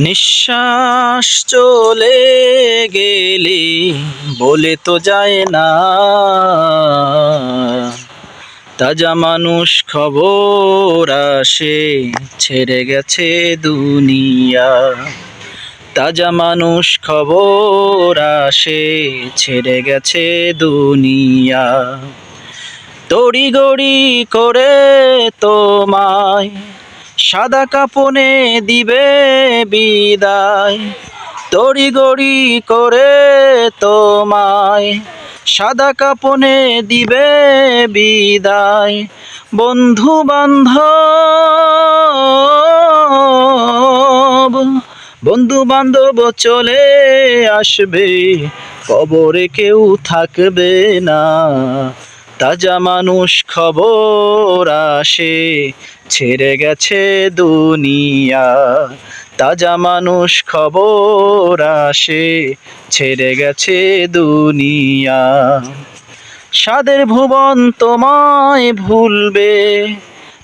নিঃশ্বাস চলে গেলে বলে তো যায় না। তাজা মানুষ খবর আসে, ছেড়ে গেছে দুনিয়া। তাজা মানুষ খবর আসে, ছেড়ে গেছে দুনিয়া। তড়ি গড়ি করে তোমায় সাদা কাপনে দিবে বিদায়। তড়ি গড়ি করে তোমায় সাদা কাপনে দিবে বিদায়। বন্ধু বান্ধব বন্ধু বান্ধব চলে আসবে, কবরে কেউ থাকবে না। তাজা মানুষ খবর আসে, ছেড়ে গেছে দুনিয়া। তাজা মানুষ খবর আসে, ছেড়ে গেছে দুনিয়া। সাদের ভুবন তোমায় ভুলবে,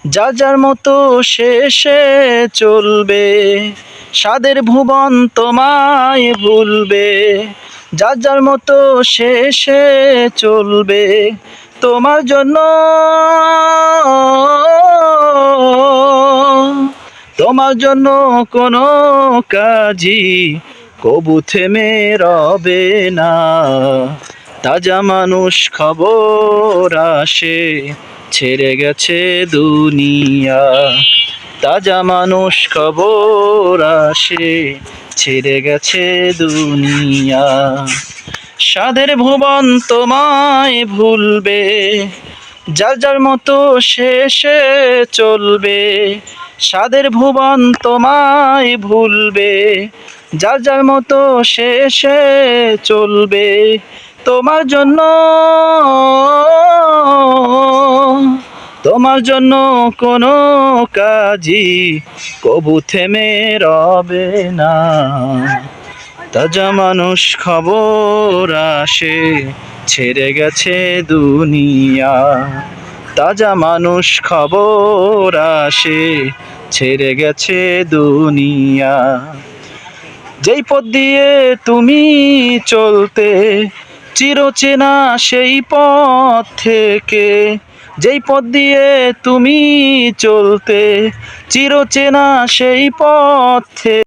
যা যার মতো শেষে চলবে। সাদের ভুবন তোমায় ভুলবে যার যার মতো শেষে চলবে। তোমার জন্য। তোমার জন্য কোনো কাজই কবু থেমে রবে না। তাজা মানুষ খবর আসে, ছেড়ে গেছে দুনিয়া। তাজা মানুষ খবর আসে, ছেড়ে গেছে দুনিয়া। সাদের ভুবন তোমায় ভুলবে। যার যার মতো শেষে চলবে। সাদের ভুবন তোমায় ভুলবে। যার যার মতো শেষে চলবে। তোমার জন্য তোমার জন্য কোনো কাজই কবু থেমে রবে না। তাজা মানুষ খবর আসে, ছেড়ে গেছে দুনিয়া। তাজা মানুষ খবর আসে, ছেড়ে গেছে দুনিয়া। যেই পথ দিয়ে তুমি চলতে, চিরচেনা সেই পথ থেকে। যেই পথ দিয়ে তুমি চলতে, চিরচেনা সেই পথ